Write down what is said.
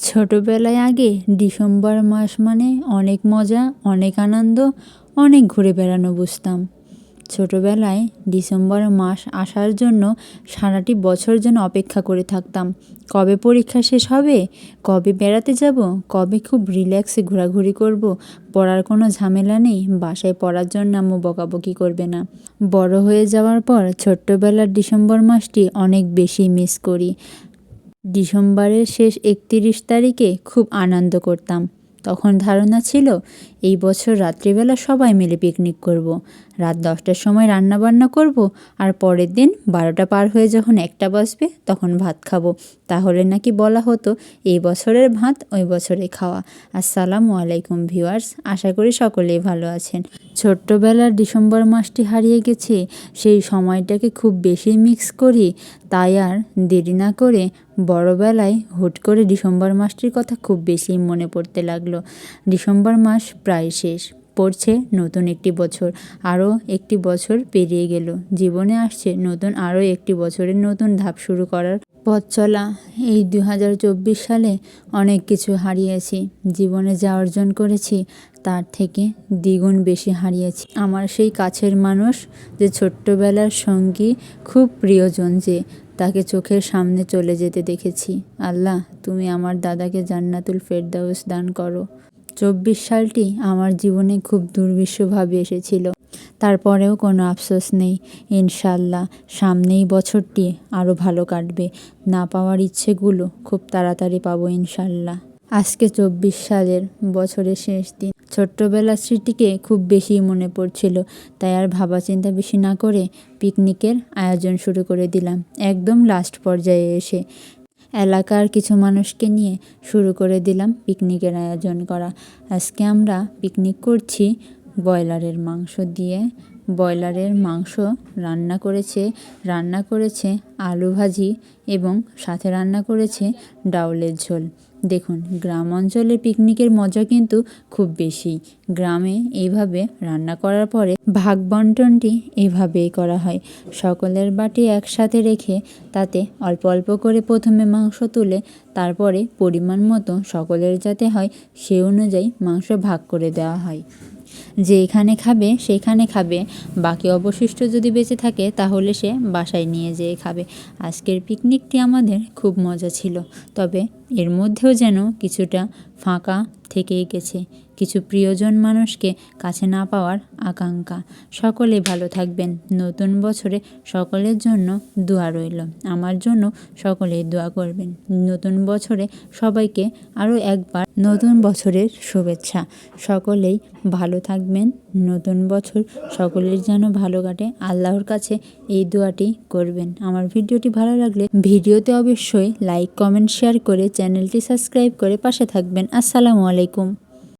ছোটোবেলায় আগে ডিসেম্বর মাস মানে অনেক মজা, অনেক আনন্দ, অনেক ঘুরে বেড়ানো বুঝতাম। ছোটোবেলায় ডিসেম্বর মাস আসার জন্য সারাটি বছর যেন অপেক্ষা করে থাকতাম। কবে পরীক্ষা শেষ হবে, কবে বেড়াতে যাব, কবে খুব রিল্যাক্সে ঘোরাঘুরি করব, পড়ার কোনো ঝামেলা নেই, বাসায় পড়ার জন্য আম্মু বকাবকি করবে না। বড় হয়ে যাওয়ার পর ছোট্টবেলার ডিসেম্বর মাসটি অনেক বেশি মিস করি। ডিসেম্বরের শেষ একত্রিশ তারিখে খুব আনন্দ করতাম। তখন ধারণা ছিল, এই বছর রাত্রিবেলা সবাই মিলে পিকনিক করব। রাত দশটার সময় রান্না বান্না করব আর পরের দিন বারোটা পার হয়ে যখন একটা বাজবে তখন ভাত খাব। তাহলে নাকি বলা হতো, এই বছরের ভাত, ওই বছরে খাওয়া। আসসালামু আলাইকুম ভিউয়ার্স, আশা করি সকলেই ভালো আছেন। ছোট্টবেলার ডিসেম্বর মাসটি হারিয়ে গেছে, সেই সময়টাকে খুব বেশি মিক্স করি, তাই আর দেরি না করে বড়বেলায় হুট করে ডিসেম্বর মাসটির কথা খুব বেশি মনে পড়তে লাগল। ডিসেম্বর মাস প্রায় শেষ, পড়ছে নতুন একটি বছর, আরও একটি বছর পেরিয়ে গেল। জীবনে আসছে নতুন, আরও একটি বছরের নতুন ধাপ শুরু করার পথ চলা। এই দু হাজার চব্বিশ সালে অনেক কিছু হারিয়েছি, জীবনে যা অর্জন করেছি তার থেকে দ্বিগুণ বেশি হারিয়েছি। আমার সেই কাছের মানুষ যে ছোট্টবেলার সঙ্গী, খুব প্রিয়জন যে তাকে চোখের সামনে চলে যেতে দেখেছি। আল্লাহ, তুমি আমার দাদাকে জান্নাতুল ফেরদাউস দান করো। চব্বিশ সালটি আমার জীবনে খুব দুর্বিষভাবে এসেছিল। তারপরেও কোনো আফসোস নেই। ইনশাল্লাহ সামনেই বছরটি আরও ভালো কাটবে। না পাওয়ার ইচ্ছেগুলো খুব তাড়াতাড়ি পাবো ইনশাল্লাহ আজকে চব্বিশ সালের বছরের শেষ দিন। ছোট্টবেলার স্মৃতিকে খুব বেশি মনে পড়ছিল, তাই আর ভাবা চিন্তা বেশি না করে পিকনিকের আয়োজন শুরু করে দিলাম, একদম লাস্ট পর্যায়ে এসে। এলাকার কিছু মানুষকে নিয়ে শুরু করে দিলাম পিকনিকের আয়োজন করা। আজকে আমরা পিকনিক করছি ব্রয়লারের মাংস দিয়ে ব্রয়লারের মাংস রান্না করেছে রান্না করেছে আলু ভাজি এবং সাথে রান্না করেছে ডাউলের ঝোল। দেখুন, গ্রাম অঞ্চলে পিকনিকের মজা কিন্তু খুব বেশি। গ্রামে এইভাবে রান্না করার পরে ভাগ বন্টনটি এইভাবেই করা হয়। সকলের বাটি একসাথে রেখে তাতে অল্প অল্প করে প্রথমে মাংস তুলে, তারপরে পরিমাণ মতো সকলের যাতে হয় সে অনুযায়ী মাংস ভাগ করে দেওয়া হয়। যে এখানে খাবে সেখানে খাবে। বাকি অবশিষ্ট যদি বেঁচে থাকে, তাহলে সে বাসায় নিয়ে যেয়ে খাবে। আজকের পিকনিকটি আমাদের খুব মজা ছিল, তবে এর মধ্যেও যেন কিছুটা ফাঁকা থেকেই গেছে কিছু প্রিয়জন মানুষকে কাছে না পাওয়ার আকাঙ্ক্ষা। সকলে ভালো থাকবেন। নতুন বছরে সকলের জন্য দোয়া রইল। আমার জন্য সকলেই দোয়া করবেন। নতুন বছরে সবাইকে আরও একবার নতুন বছরের শুভেচ্ছা। সকলেই ভালো থাকবেন। নতুন বছর সকলের যেন ভালো কাটে। আল্লাহর কাছে এই দোয়াটি করবেন। আমার ভিডিওটি ভালো লাগলে ভিডিওতে অবশ্যই লাইক, কমেন্ট, শেয়ার করে চ্যানেলটি সাবস্ক্রাইব করে পাশে থাকবেন। আসসালামু আলাইকুম।